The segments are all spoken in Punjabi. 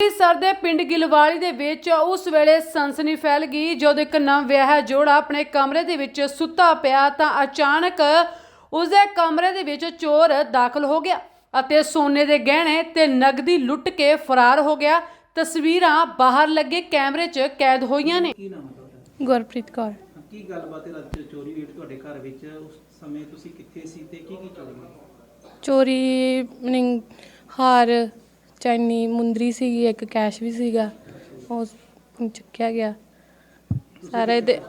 ਅੰਮ੍ਰਿਤਸਰ ਦੇ ਪਿੰਡ ਗਿਲਵਾਲੀ ਦੇ ਵਿੱਚ ਉਸ ਵੇਲੇ ਸਨਸਨੀ ਫੈਲ ਗਈ। ਜਦੋਂ ਇੱਕ ਨਵ ਵਿਆਹਿਆ ਜੋੜਾ ਆਪਣੇ ਕਮਰੇ ਦੇ ਵਿੱਚ ਸੁੱਤਾ ਪਿਆ ਤਾਂ ਅਚਾਨਕ ਉਸਦੇ ਕਮਰੇ ਦੇ ਵਿੱਚ ਚੋਰ ਦਾਖਲ ਹੋ ਗਿਆ ਅਤੇ ਸੋਨੇ ਦੇ ਗਹਿਣੇ ਤੇ ਨਗਦੀ ਲੁੱਟ ਕੇ ਫਰਾਰ ਹੋ ਗਿਆ। ਤਸਵੀਰਾਂ ਬਾਹਰ ਲੱਗੇ ਕੈਮਰੇ 'ਚ ਕੈਦ ਹੋਈਆਂ ਨੇ। ਕੀ ਨਾਮ ਹੈ ਤੁਹਾਡਾ? ਗੁਰਪ੍ਰੀਤ ਕੌਰ। ਕੀ ਗੱਲਬਾਤ ਹੈ? ਰਾਤ ਚੋਰੀ ਹੋਈ ਤੁਹਾਡੇ ਘਰ ਵਿੱਚ ਉਸ ਸਮੇਂ ਤੁਸੀਂ ਕਿੱਥੇ ਸੀ ਤੇ ਕੀ ਕੀ ਚੋਰੀ ਹੋਈ? ਚੋਰੀ ਮੀਨਿੰਗ ਹਾਰ ਚੈਨੀ ਮੁੰਦਰੀ ਸੀਗੀ ਇੱਕ ਕੈਸ਼ ਵੀ ਸੀਗਾ ਉਹ ਚੁੱਕਿਆ ਗਿਆ। ਸਾਰੇ ਦੇ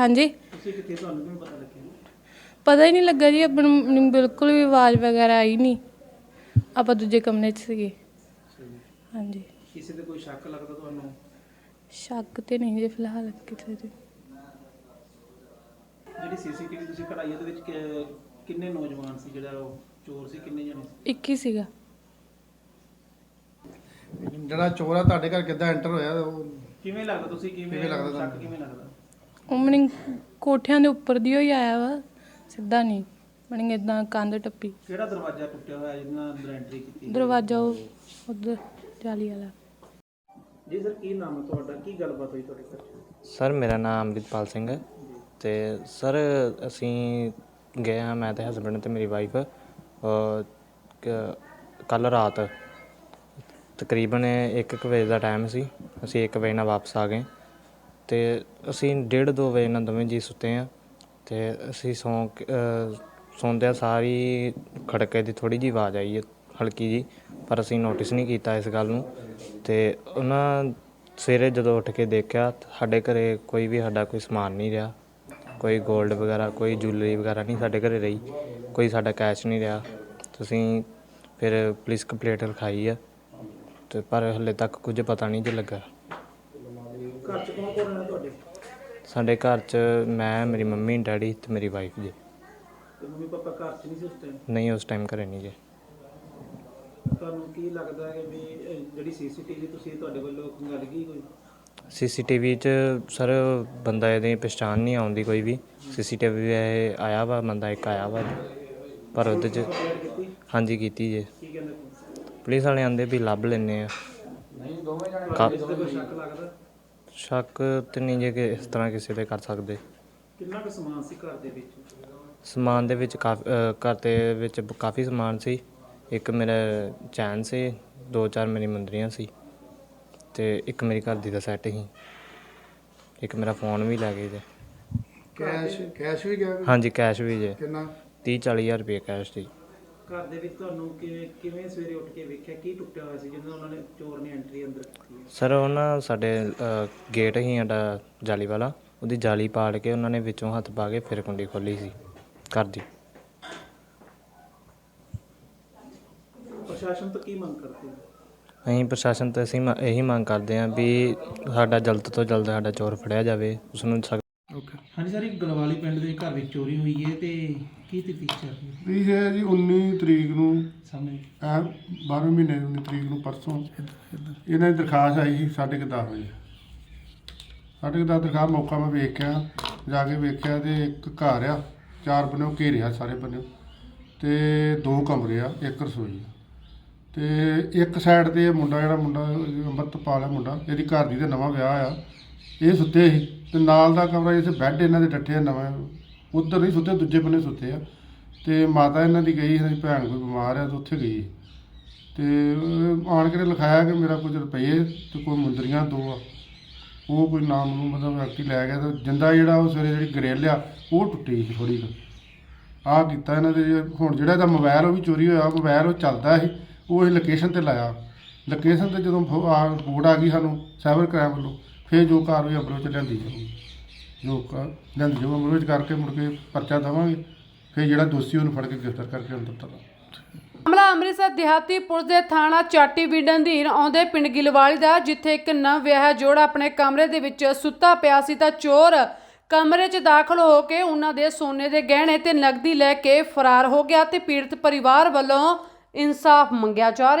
ਹਾਂਜੀ? ਤੁਸੀਂ ਕਿੱਥੇ ਤੁਹਾਨੂੰ ਕਿਵੇਂ ਪਤਾ ਲੱਗਿਆ? ਪਤਾ ਹੀ ਨਹੀਂ ਲੱਗਾ ਜੀ ਆਪਾਂ ਨੂੰ ਬਿਲਕੁਲ ਵੀ ਆਵਾਜ਼ ਵਗੈਰਾ ਆਈ ਨਹੀਂ। ਆਪਾਂ ਦੂਜੇ ਕਮਰੇ 'ਚ ਸੀਗੇ। ਹਾਂਜੀ। ਕਿਸੇ ਤੇ ਕੋਈ ਸ਼ੱਕ ਲੱਗਦਾ ਤੁਹਾਨੂੰ? ਸ਼ੱਕ ਤੇ ਨਹੀਂ ਜੇ ਫਿਲਹਾਲ ਕਿਤੇ ਤੇ। ਜਿਹੜੀ ਸੀਸੀਟੀਵੀ ਤੁਸੀਂ ਕਢਾਈ ਉਹਦੇ ਵਿੱਚ ਕਿ- ਕਿੰਨੇ ਨੌਜਵਾਨ ਸੀ ਜਿਹੜਾ ਉਹ? ਚੋਰ ਸੀ ਕਿੰਨੇ ਜਣੇ ਸੀ? ਇੱਕ ਹੀ ਸੀਗਾ। ਜਿਹੜਾ ਚੋਰ ਆ ਤੁਹਾਡੇ ਘਰ ਕਿੱਦਾਂ ਐਂਟਰ ਹੋਇਆ ਉਹ ਕਿਵੇਂ ਲੱਗਦਾ ਤੁਸੀਂ? ਕਿਵੇਂ ਕਿਵੇਂ ਲੱਗਦਾ ਸ਼ੱਕ ਤੁਹਾਨੂੰ? ਕਿਵੇਂ ਲੱਗਦਾ? ਉਹ ਮੀਨਿੰਗ ਕੋਠਿਆਂ ਦੇ ਉੱਪਰ ਦੀ ਹੀ ਆਇਆ ਵਾ ਸਿੱਧਾ ਨਹੀਂ ਮੀਨਿੰਗ ਇਦਾਂ ਕੰਧ ਟੱਪੀ। ਕਿਹੜਾ ਦਰਵਾਜ਼ਾ ਟੁੱਟਿਆ ਹੋਇਆ ਜਿਹਦੇ ਨਾਲ ਅੰਦਰ ਐਂਟਰੀ ਕੀਤੀ ਦਰਵਾਜ਼ਾ ਉਹ ਉਧਰ ਜਾਲੀ ਵਾਲਾ। ਜੀ ਸਰ ਕੀ ਨਾਮ ਹੈ ਤੁਹਾਡਾ? ਕੀ ਗੱਲਬਾਤ ਹੋਈ ਤੁਹਾਡੇ ਘਰ? ਸਰ ਮੇਰਾ ਨਾਮ ਅੰਮ੍ਰਿਤਪਾਲ ਸਿੰਘ ਹੈ ਤੇ ਸਰ ਅਸੀਂ ਗਏ ਹਾਂ ਮੈਂ ਤੇ ਹਸਬੰਡ ਤੇ ਮੇਰੀ ਵਾਈਫ ਕੱਲ ਰਾਤ ਤਕਰੀਬਨ 1:00 ਵਜੇ ਦਾ ਟਾਈਮ ਸੀ। ਅਸੀਂ ਇੱਕ ਵਜੇ ਨਾਲ ਵਾਪਸ ਆ ਗਏ ਅਤੇ ਅਸੀਂ ਡੇਢ ਦੋ ਵਜੇ ਨਾਲ ਦੋਵੇਂ ਜੀ ਸੁੱਤੇ ਹਾਂ ਅਤੇ ਅਸੀਂ ਸੌਂ ਕੇ- ਸੌਂਦਿਆਂ ਸਾਰੀ ਖੜਕੇ ਦੀ ਥੋੜ੍ਹੀ ਜਿਹੀ ਆਵਾਜ਼ ਆਈ ਹੈ, ਹਲਕੀ ਜਿਹੀ, ਪਰ ਅਸੀਂ ਨੋਟਿਸ ਨਹੀਂ ਕੀਤਾ ਇਸ ਗੱਲ ਨੂੰ ਅਤੇ ਉਹਨਾਂ ਸਵੇਰੇ ਜਦੋਂ ਉੱਠ ਕੇ ਦੇਖਿਆ, ਸਾਡੇ ਘਰ ਕੋਈ ਵੀ ਸਾਡਾ ਕੋਈ ਸਮਾਨ ਨਹੀਂ ਰਿਹਾ, ਕੋਈ 골ਡ ਵਗੈਰਾ, ਕੋਈ ਜੁਐਲਰੀ ਵਗੈਰਾ ਨਹੀਂ ਸਾਡੇ ਘਰ ਰਹੀ, ਕੋਈ ਸਾਡਾ ਕੈਸ਼ ਨਹੀਂ ਰਿਹਾ। ਤੁਸੀਂ ਫਿਰ ਪੁਲਿਸ ਕੰਪਲੇਂਟ ਲਿਖਾਈ ਆ ਤੇ ਪਰ ਹਲੇ ਤੱਕ ਕੁਝ ਪਤਾ ਨਹੀਂ ਜੇ ਲੱਗਾ। ਘਰ ਚ ਕੌਣ ਕੌਣ ਹੈ ਤੁਹਾਡੇ ਸਾਡੇ ਘਰ 'ਚ ਮੈਂ ਮੇਰੀ ਮੰਮੀ ਡੈਡੀ ਤੇ ਮੇਰੀ ਵਾਈਫ ਜੀ। ਤੇ ਮੰਮੀ ਪਾਪਾ ਘਰ ਚ ਨਹੀਂ ਸੀ ਉਸ ਟਾਈਮ ਨਹੀਂ ਉਸ ਟਾਈਮ ਘਰੇ ਨਹੀਂ ਜੇ। ਤੁਹਾਨੂੰ ਕੀ ਲੱਗਦਾ ਹੈ ਵੀ ਇਹ ਜਿਹੜੀ ਸੀਸੀਟੀਵੀ ਤੁਸੀਂ ਤੁਹਾਡੇ ਵੱਲੋਂ ਗੱਲ ਗਈ ਕੋਈ? ਸੀਸੀਟੀਵੀ 'ਚ ਸਰ ਬੰਦਾ ਇਹਦੀ ਪਛਾਣ ਨਹੀਂ ਆਉਂਦੀ ਕੋਈ ਵੀ। ਸੀਸੀਟੀਵੀ ਆਇਆ ਵਾ ਬੰਦਾ ਇੱਕ ਆਇਆ ਵਾ। ਪਰ ਉਹਦੇ 'ਚ ਹਾਂਜੀ ਕੀਤੀ ਜੇ। ਕੀ ਕਹਿੰਦੇ? ਪੁਲਿਸ ਵਾਲੇ ਆਂਦੇ ਵੀ ਲੱਭ ਲੈਨੇ ਆ। ਕਾ- ਇਸ ਤੇ ਕੋਈ ਸ਼ੱਕ ਲੱਗਦਾ ਸ਼ੱਕ ਤੇ ਨਹੀਂ ਜੇ ਕਿ ਇਸ ਤਰ੍ਹਾਂ ਕਿਸੇ ਤੇ ਕਰ ਸਕਦੇ। ਕਿੰਨਾ ਕੁ ਸਮਾਨ ਸੀ ਘਰ ਦੇ ਵਿੱਚ? ਸਮਾਨ ਦੇ ਵਿੱਚ ਕਾਫੀ ਅ, ਘਰ ਦੇ ਵਿੱਚ ਬ- ਕਾਫੀ ਸਮਾਨ ਸੀ। ਇੱਕ ਮੇਰਾ ਚੈਨ ਸੀ ਦੋ ਚਾਰ ਮੇਰੀ ਮੁੰਦਰੀਆਂ ਸੀ ਤੇ ਇੱਕ ਮੇਰੀ ਘਰ ਦੀ ਦਾ ਸੈੱਟ ਸੀ। ਇੱਕ ਮੇਰਾ ਫੋਨ ਵੀ ਲੈ ਗਏ ਜੇ। ਕੈਸ਼ ਕੈਸ਼ ਵੀ ਗਿਆ ਹਾਂਜੀ ਕੈਸ਼ ਵੀ ਜੇ। ਕਿੰਨਾ? 30 40000 ਰੁਪਏ ਕੈਸ਼ ਸੀ। ਘਰ ਦੇ ਵਿੱਚ ਤੁਹਾਨੂੰ ਕਿਵੇਂ ਕਿਵੇਂ ਸਵੇਰੇ ਉੱਠ ਕੇ ਵੇਖਿਆ? ਕੀ ਟੁੱਟਿਆ ਹੋਇਆ ਸੀ ਜਦੋਂ ਉਹਨਾਂ ਨੇ ਚੋਰ ਨੇ ਐਂਟਰੀ ਅੰਦਰ ਕੀਤੀ ਹੈ? ਸਰ ਉਹ ਨਾ ਸਾਡੇ ਅ, ਗੇਟ ਹੀ ਸਾਡਾ ਜਾਲੀ ਵਾਲਾ। ਉਹਦੀ ਜਾਲੀ ਪਾੜ ਕੇ ਉਹਨਾਂ ਨੇ ਵਿੱਚੋਂ ਹੱਥ ਪਾ ਕੇ ਫਿਰ ਕੁੰਡੀ ਖੋਲੀ ਸੀ ਘਰ ਦੀ। ਪ੍ਰਸ਼ਾਸਨ ਤੋਂ ਕੀ ਮੰਗ ਕਰਦੇ ਹੋ? ਅਸੀਂ ਪ੍ਰਸ਼ਾਸਨ ਤੋਂ ਅਸੀਂ ਮ- ਇਹੀ ਮੰਗ ਕਰਦੇ ਹਾਂ ਵੀ ਸਾਡਾ ਜਲਦ ਤੋਂ ਜਲਦ ਸਾਡਾ ਚੋਰ ਫੜਿਆ ਜਾਵੇ। ਉਸ ਨੂੰ ਸਖਤ ਓਕੇ ਹਾਂਜੀ ਸਰ ਇੱਕ ਗਲਵਾਲੀ ਪਿੰਡ ਦੇ ਘਰ ਵਿੱਚ ਚੋਰੀ ਹੋਈ ਹੈ ਤੇ ਕੀ ਤਫਤੀਸ਼ ਚੱਲ ਰਹੀ ਹੈ ਇਹ ਹੈ ਜੀ 19 ਤਰੀਕ ਨੂੰ। ਸਾਹਮਣੇ। ਐ 12ਵੇਂ ਮਹੀਨੇ 19 ਤਰੀਕ ਨੂੰ ਪਰਸੋਂ। ਇਹਨਾਂ ਦੀ ਦਰਖਾਸਤ ਆਈ ਸੀ ਸਾਢੇ ਕੁ ਦਸ ਵਜੇ। ਸਾਢੇ ਕੁ ਦਸ ਦਰਖਾਸਤ ਮੌਕਾ ਮੈਂ ਵੇਖਿਆ ਜਾ ਕੇ ਵੇਖਿਆ ਤੇ ਇੱਕ ਘਰ ਆ ਚਾਰ ਬੰਨਿਓ ਘੇਰਿਆ ਸਾਰੇ ਬੰਨਿਓ। ਤੇ ਦੋ ਕਮਰੇ ਆ ਇੱਕ ਰਸੋਈ ਆ। ਤੇ ਇੱਕ ਸਾਈਡ ਤੇ ਇਹ ਮੁੰਡਾ ਜਿਹੜਾ ਮੁੰਡਾ ਅੰਮ੍ਰਿਤਪਾਲ ਆ ਮੁੰਡਾ ਇਹਦੀ ਘਰ ਦੀ ਤੇ ਨਵਾਂ ਵਿਆਹ ਆ। ਇਹ ਸੁੱਤੇ ਸੀ। ਤੇ ਨਾਲ ਦਾ ਕਮਰਾ ਜਿੱਥੇ ਬੈੱਡ ਇਹਨਾਂ ਦੇ ਡੱਠੇ ਆ, ਨਵੇਂ, ਉੱਧਰ ਨਹੀਂ ਸੁੱਤੇ, ਦੂਜੇ ਬੰਨੇ ਸੁੱਤੇ ਆ। ਤੇ ਮਾਤਾ ਇਹਨਾਂ ਦੀ ਗਈ, ਇਹਨਾਂ ਦੀ ਭੈਣ ਕੋਈ ਬਿਮਾਰ ਆ, ਤੇ ਉੱਥੇ ਗਈ। ਤੇ ਆਣ ਕੇ ਲਿਖਾਇਆ ਕਿ ਮੇਰਾ ਕੁਝ ਰੁਪਏ ਤੇ ਕੋਈ ਮੁੰਦਰੀਆਂ ਦੋ ਆ। ਉਹ ਕੋਈ ਨਾਮ ਨੂੰ ਮਤਲਬ ਵਿਅਕਤੀ ਲੈ ਗਿਆ ਤੇ ਜਿੰਦਾ ਜਿਹੜਾ ਉਹ ਸਵੇਰੇ ਜਿਹੜੀ ਗਰੇਲ ਆ, ਉਹ ਟੁੱਟੀ ਸੀ ਥੋੜੀ ਕੁ। ਆਹ ਕੀਤਾ ਇਹਨਾਂ ਦੇ ਹੁਣ ਜਿਹੜਾ ਇਹਦਾ ਮੋਬਾਈਲ ਉਹ ਵੀ ਚੋਰੀ ਹੋਇਆ ਮੋਬਾਈਲ ਉਹ ਚੱਲਦਾ ਸੀ, ਉਹ ਇਹ ਲੋਕੇਸ਼ਨ ਤੇ ਲਾਇਆ। ਲੋਕੇਸ਼ਨ ਤੇ ਜਦੋਂ ਫੋ- ਰਿਪੋਰਟ ਆ ਗਈ ਸਾਨੂੰ ਸਾਈਬਰ ਕ੍ਰਾਈਮ ਵੱਲੋਂ ਫਿਰ ਜੋ ਕਾਰਵਾਈ ਅਮਲ ਵਿੱਚ ਲਿਆਂਦੀ ਜਾਊਗੀ। ਜੋ ਕਰ ਲਿਆਂਦੀ ਜਾਊ ਅਮਲ ਵਿੱਚ ਕਰਕੇ ਮੁੜ ਕੇ ਪਰਚਾ ਦੇਵਾਂਗੇ। ਫਿਰ ਜਿਹੜਾ ਦੋਸ਼ੀ ਉਹਨੂੰ ਫੜ ਕੇ ਗ੍ਰਿਫਤਾਰ ਕਰਕੇ ਅੰਦਰ ਤੱਕ ਮਾਮਲਾ ਅੰਮ੍ਰਿਤਸਰ ਦਿਹਾਤੀ ਪੁਲਿਸ ਦੇ ਥਾਣਾ ਚਾਟੀ ਅਧੀਨ ਆਉਂਦੇ ਪਿੰਡ ਗਿਲਵਾਲੀ ਦਾ, ਜਿੱਥੇ ਇੱਕ ਨਵ ਵਿਆਹਿਆ ਜੋੜਾ ਆਪਣੇ ਕਮਰੇ ਦੇ ਵਿੱਚ ਸੁੱਤਾ ਪਿਆ ਸੀ ਤਾਂ ਚੋਰ ਕਮਰੇ 'ਚ ਦਾਖਲ ਹੋ ਕੇ ਉਹਨਾਂ ਦੇ ਸੋਨੇ ਦੇ ਗਹਿਣੇ ਤੇ ਨਕਦੀ ਲੈ ਕੇ ਫਰਾਰ ਹੋ ਗਿਆ ਤੇ ਪੀੜਤ ਪਰਿਵਾਰ ਵੱਲੋਂ ਇਨਸਾਫ ਮੰਗਿਆ ਜਾ ਰਿਹਾ।